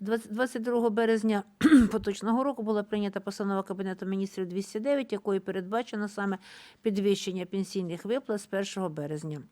20 22 березня поточного року була прийнята постанова Кабінету міністрів 209, якою передбачено саме підвищення пенсійних виплат з 1 березня.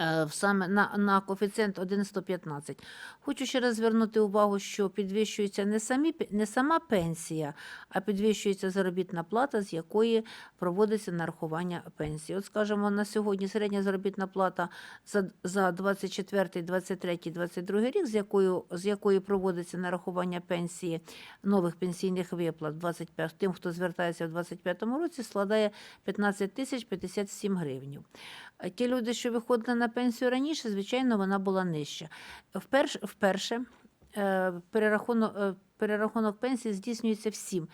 Е, Саме на, на коефіцієнт 1,115. Хочу ще раз звернути увагу, що підвищується не, самі, не сама пенсія, а підвищується заробітна плата, з якої проводиться нарахування пенсії. От, скажімо, на сьогодні середня заробітна плата за, за 24, 23, 22 рік, з якою, з якої проводиться нарахування пенсії нових пенсійних виплат 25, тим, хто звертається в 25 році, складає 15 тисяч 57 гривень. Ті люди, що виходили на пенсію раніше, звичайно, вона була нижча. Вперше, вперше перерахунок, е, перерахунок пенсії здійснюється всім.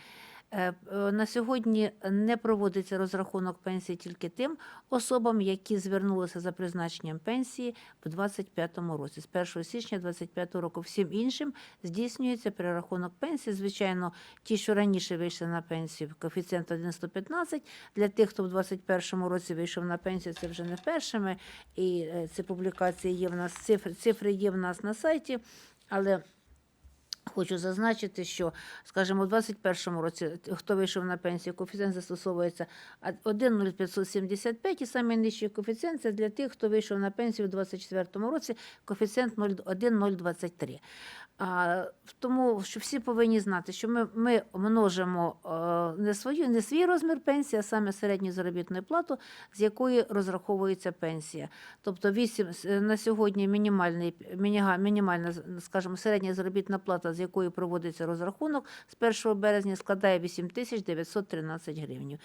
Е, е, На сьогодні не проводиться розрахунок пенсії тільки тим особам, які звернулися за призначенням пенсії в 2025 році. З 1 січня 2025 року всім іншим здійснюється перерахунок пенсії. Звичайно, ті, що раніше вийшли на пенсію, коефіцієнт 1,115. Для тих, хто в 2021 році вийшов на пенсію, це вже не першими. І е, ці публікації є в нас, цифри, цифри є в нас на сайті, але. Хочу зазначити, що, скажімо, у 2021 році хто вийшов на пенсію, коефіцієнт застосовується а- 1,0575 і самий нижчий коефіцієнт це для тих, хто вийшов на пенсію у 2024 році, коефіцієнт 1,023. А, тому що всі повинні знати, що ми, ми множимо е, не, свою, не свій розмір пенсії, а саме середню заробітну плату, з якої розраховується пенсія. Тобто 8, на сьогодні мінімальний, мінімальна, скажімо, середня заробітна плата, з якої проводиться розрахунок з 1 березня, складає 8 тисяч 913 гривень.